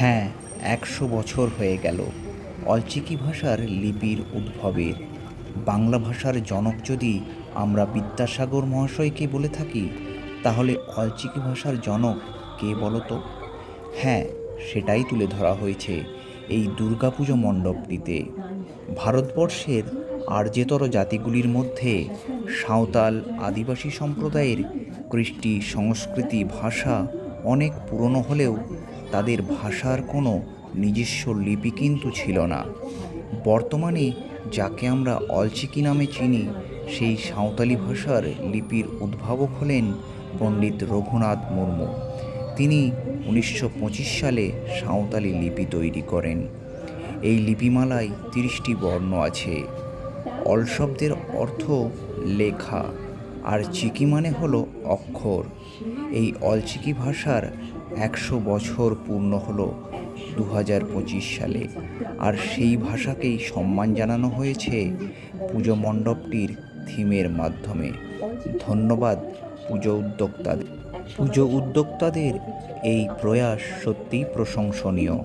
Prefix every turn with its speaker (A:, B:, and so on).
A: হ্যাঁ একশো বছর হয়ে গেল। অলচিকি ভাষার লিপির উদ্ভবের। বাংলা ভাষার জনক যদি আমরা বিদ্যাসাগর মহাশয়কে বলে থাকি, তাহলে অলচিকি ভাষার জনক কে বলতো? হ্যাঁ সেটাই তুলে ধরা হয়েছে এই দুর্গাপুজো মণ্ডপটিতে। ভারতবর্ষের আর্যেতর জাতিগুলির মধ্যে সাঁওতাল আদিবাসী সম্প্রদায়ের কৃষ্টি সংস্কৃতি ভাষা অনেক পুরনো হলেও তাদের ভাষার কোনো নিজস্ব লিপি কিন্তু ছিল না। বর্তমানে যাকে আমরা অলচিকি নামে চিনি, সেই সাঁওতালি ভাষার লিপির উদ্ভাবক হলেন পণ্ডিত রঘুনাথ মুর্মু। তিনি উনিশশো পঁচিশ সালে সাঁওতালি লিপি তৈরি করেন। এই লিপিমালায় তিরিশটি বর্ণ আছে। অল শব্দের অর্থ লেখা, আর চিকি মানে হলো অক্ষর। এই অলচিকি ভাষার একশো বছর পূর্ণ হলো দু হাজার পঁচিশ সালে। আর সেই ভাষাকেই সম্মান জানানো হয়েছে পুজো মণ্ডপটির থিমের মাধ্যমে। ধন্যবাদ পুজো উদ্যোক্তাদের। পুজো উদ্যোক্তাদের এই প্রয়াস সত্যিই প্রশংসনীয়।